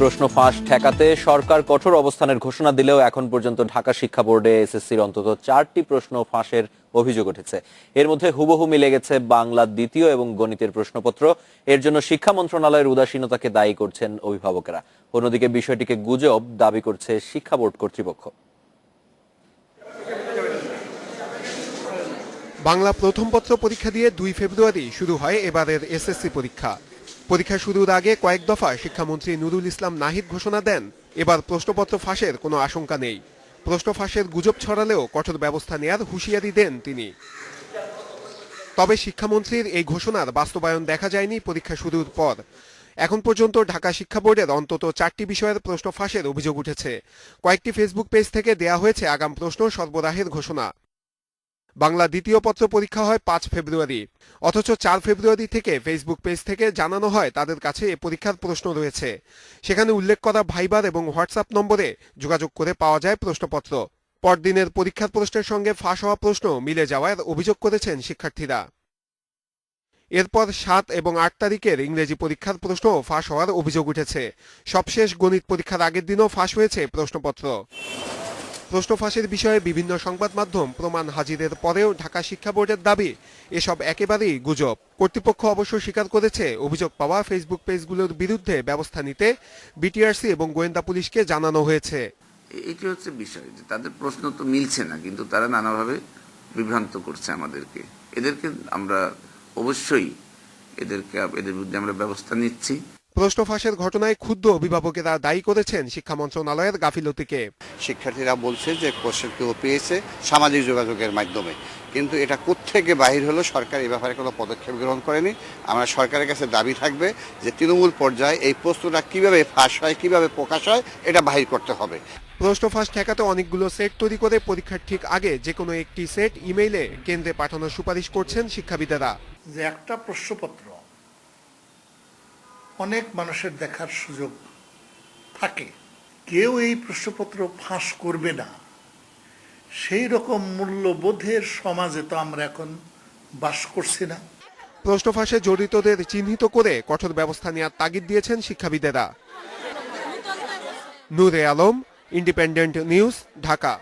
প্রশ্ন ফাঁস ঠেকাতে সরকার কঠোর অবস্থানের ঘোষণা দিলেও এখন পর্যন্ত ঢাকা শিক্ষা বোর্ডে এসএসসির অন্তত চারটি প্রশ্ন ফাঁসের অভিযোগ উঠেছে। এর মধ্যে হুবহু মিলে গেছে বাংলা দ্বিতীয় এবং গণিতের প্রশ্নপত্র। এর জন্য শিক্ষা মন্ত্রণালয়ের উদাসীনতাকে দায়ী করছেন অভিভাবকেরা। অন্যদিকে বিষয়টিকে গুজব দাবি করছে শিক্ষা বোর্ড কর্তৃপক্ষ। বাংলা প্রথম পত্র পরীক্ষা দিয়ে দুই ফেব্রুয়ারি শুরু হয় এবারের এসএসসি পরীক্ষা। পরীক্ষা শুরুর আগে কয়েক দফা শিক্ষামন্ত্রী নুরুল ইসলাম নাহিদ ঘোষণা দেন। এবার প্রশ্নপত্র ফাঁসের কোনো আশঙ্কা নেই। প্রশ্ন ফাঁসের গুজব ছড়ালেও কঠোর ব্যবস্থা নেয়ার হুঁশিয়ারি দেন তিনি। তবে শিক্ষামন্ত্রীর এই ঘোষণার বাস্তবায়ন দেখা যায়নি পরীক্ষা শুরুর পর। এখন পর্যন্ত ঢাকা শিক্ষা বোর্ডের অন্তত চারটি বিষয়ের প্রশ্ন ফাঁসের অভিযোগ উঠেছে। কয়েকটি ফেসবুক পেজ থেকে দেয়া হয়েছে আগাম প্রশ্ন সরবরাহের ঘোষণা। বাংলা দ্বিতীয় পত্র পরীক্ষা হয় পাঁচ ফেব্রুয়ারি। অথচ চার ফেব্রুয়ারি থেকে ফেসবুক পেজ থেকে জানানো হয় তাদের কাছে এ পরীক্ষার প্রশ্ন রয়েছে। সেখানে উল্লেখ করা ভাইবার এবং হোয়াটসঅ্যাপ নম্বরে যোগাযোগ করে পাওয়া যায় প্রশ্নপত্র। পরদিনের পরীক্ষার প্রশ্নের সঙ্গে ফাঁস হওয়া প্রশ্ন মিলে যাওয়ার অভিযোগ করেছেন শিক্ষার্থীরা। এরপর সাত এবং আট তারিখের ইংরেজি পরীক্ষার প্রশ্ন ফাঁস হওয়ার অভিযোগ উঠেছে। সবশেষ গণিত পরীক্ষার আগের দিনও ফাঁস হয়েছে প্রশ্নপত্র। প্রশ্ন ফাঁসের বিষয়ে বিভিন্ন সংবাদ মাধ্যম প্রমাণ হাজিরের পরেও ঢাকা শিক্ষা বোর্ডের দাবি, এসব একেবারেই গুজব। কর্তৃপক্ষ অবশ্য স্বীকার করেছে, অভিযোগ পাওয়া ফেসবুক পেজগুলোর বিরুদ্ধে ব্যবস্থা নিতে বিটিআরসি এবং গোয়েন্দা পুলিশকে জানানো হয়েছে। এটি হচ্ছে বিষয় যে তাদের প্রশ্ন তো মিলছে না, কিন্তু তারা নানাভাবে বিভ্রান্ত করছে আমাদেরকে। এদেরকে আমরা অবশ্যই এদেরকে এদের বিরুদ্ধে আমরা ব্যবস্থা নিচ্ছি। প্রশ্ন ফাঁসের ঘটনায় ক্ষুব্ধ অভিভাবকেরা দায়ী করেছেন শিক্ষা মন্ত্রণালয়ের গাফিলতিকে। শিক্ষার্থীরা বলছে যে কোশ্চেন কেউ পেয়েছে সামাজিক যোগাযোগের মাধ্যমে। কিন্তু এটা কোত্থেকে বাহির হলো সরকার এই ব্যাপারে কোনো পদক্ষেপ গ্রহণ করেনি। আমরা সরকারের কাছে দাবি থাকবে যে তৃণমূল পর্যায়ে এই প্রশ্নটা কীভাবে ফাঁস হয় কীভাবে প্রকাশ হয় এটা বাহির করতে হবে। প্রশ্ন ফাঁস ঠেকাতে অনেকগুলো সেট তৈরি করে পরীক্ষার ঠিক আগে যে কোনো একটি সেট ইমেইলে কেন্দ্রে পাঠানোর সুপারিশ করছেন শিক্ষাবিদেরা। যে একটা প্রশ্নপত্র অনেক মানুষের দেখার সুযোগ থাকে। কেউ এই প্রশ্নপত্র ফাঁস করবে না। সেই রকম মূল্যবোধের সমাজে তো আমরা এখন বাস করছি না। প্রশ্ন ফাঁসে জড়িতদের চিহ্নিত করে কঠোর ব্যবস্থা নেওয়ার তাগিদ দিয়েছেন শিক্ষাবিদেরা। Nure Alam, Independent News, Dhaka.